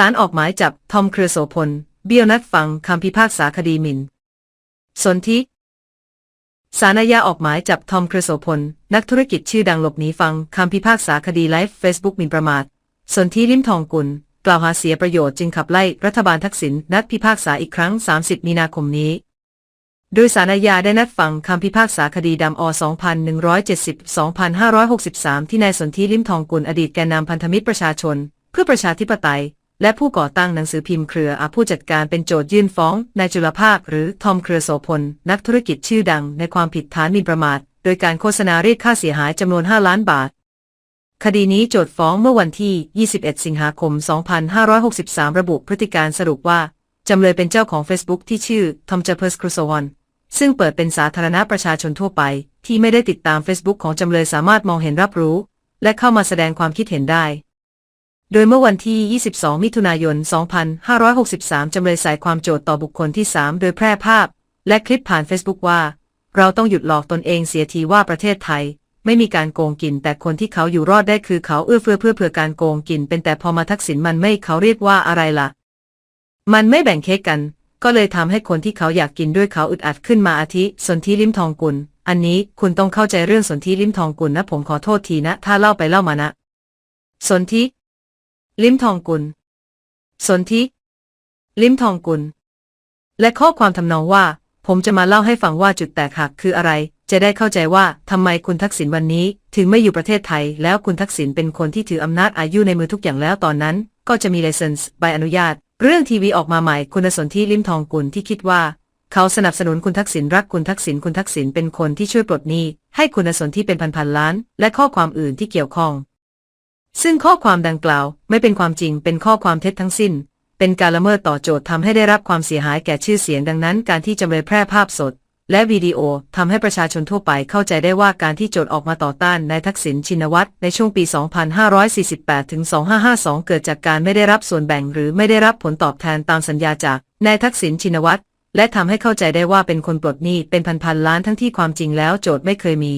ศาลออกหมายจับทอมเครือโสพล เบี้ยวนัดฟังคำพิพากษาคดีหมิ่น สนธิศาลอาญาออกหมายจับทอมเครือโสพล นักธุรกิจชื่อดังหลบหนีฟังคำพิพากษาคดีไลฟ์เฟซบุ๊กหมิ่นประมาท สนธิลิมทองกุล กล่าวหาเสียประโยชน์จึงขับไล่รัฐบาลทักษิณนัดพิพากษาอีกครั้ง 30 มีนาคมนี้ โดยสาราญาได้นัดฟังคำพิพากษาคดีดำอ 2170-2563 ที่นายสนธิลิมทองกุลอดีตแกนนำพันธมิตรประชาชน เพื่อประชาธิปไตย และผู้ก่อตั้งหนังสือพิมพ์เครืออาผู้จัดการเป็นโจทยื่นฟ้องนายจุลภาคหรือทอมเครือโสพลนักธุรกิจชื่อดังในความผิดฐานหมิ่นประมาท โดยการโฆษณาเรียกค่าเสียหายจำนวน 5 ล้านบาท คดีนี้โจทฟ้องเมื่อวันที่ 21 สิงหาคม 2563 ระบุพฤติการสรุปว่า จำเลยเป็นเจ้าของ Facebook ที่ชื่อทอมเจเพิร์สครูโซวันซึ่งเปิดเป็นสาธารณะประชาชนทั่วไป ที่ไม่ได้ติดตาม Facebook ของจำเลยสามารถมองเห็นรับรู้ และเข้ามาแสดงความคิดเห็นได้ โดยเมื่อวันที่ 22 มิถุนายน 2563 จำเลยสายความโจทย์ต่อบุคคลที่ 3 โดยแพร่ภาพ และคลิปผ่าน Facebook ว่า เราต้องหยุดหลอกตนเองเสียทีว่าประเทศไทย ไม่มีการโกงกิน แต่คนที่เขาอยู่รอดได้คือเขาเอื้อเฟื้อเพื่อเผื่อการโกงกิน เป็นแต่พอมาทักษิณมันไม่เขาเรียกว่าอะไรล่ะ มันไม่แบ่งเค้กกัน ก็เลยทำให้คนที่เขาอยากกินด้วยเขาอึดอัดขึ้นมาอาทิสนธิลิมทองกุล อันนี้คุณต้องเข้าใจเรื่องสนธิลิมทองกุลนะผมขอโทษทีนะ ถ้าเล่าไปเล่ามานะ สนธิ ลิมทองกุล สนธิ ลิมทองกุล และข้อความทำนองว่า ผมจะมาเล่าให้ฟังว่าจุดแตกหักคืออะไร จะได้เข้าใจว่าทำไมคุณทักษิณวันนี้ ถึงไม่อยู่ประเทศไทย แล้วคุณทักษิณเป็นคนที่ถืออำนาจอายุในมือทุกอย่างแล้วตอนนั้น ก็จะมีไลเซนส์ใบอนุญาต เรื่องทีวีออกมาใหม่คุณสนธิลิมทองกุลที่คิดว่าเขาสนับสนุนคุณทักษิณรักคุณทักษิณคุณทักษิณเป็นคนที่ช่วยปลดหนี้ให้คุณสนธิเป็นพันๆล้าน และข้อความอื่นที่เกี่ยวข้อง ซึ่งข้อความดังกล่าวไม่เป็นความจริงเป็นข้อความเท็จทั้งสิ้น เป็นการละเมิดต่อโจทย์ทำให้ได้รับความเสียหายแก่ชื่อเสียงดังนั้น การที่จำเลยแพร่ภาพสด และวิดีโอทำให้ประชาชนทั่วไปเข้าใจได้ว่าการที่โจทย์ออกมาต่อต้านนายทักษิณชินวัตรในช่วงปี 2548 ถึง 2552 เกิดจากการไม่ได้รับส่วนแบ่ง หรือไม่ได้รับผลตอบแทนตามสัญญาจากนายทักษิณชินวัตรและทำให้เข้าใจได้ว่าเป็นคนปลดหนี้เป็นพันๆล้านทั้งที่ความจริงแล้วโจทย์ไม่เคยมี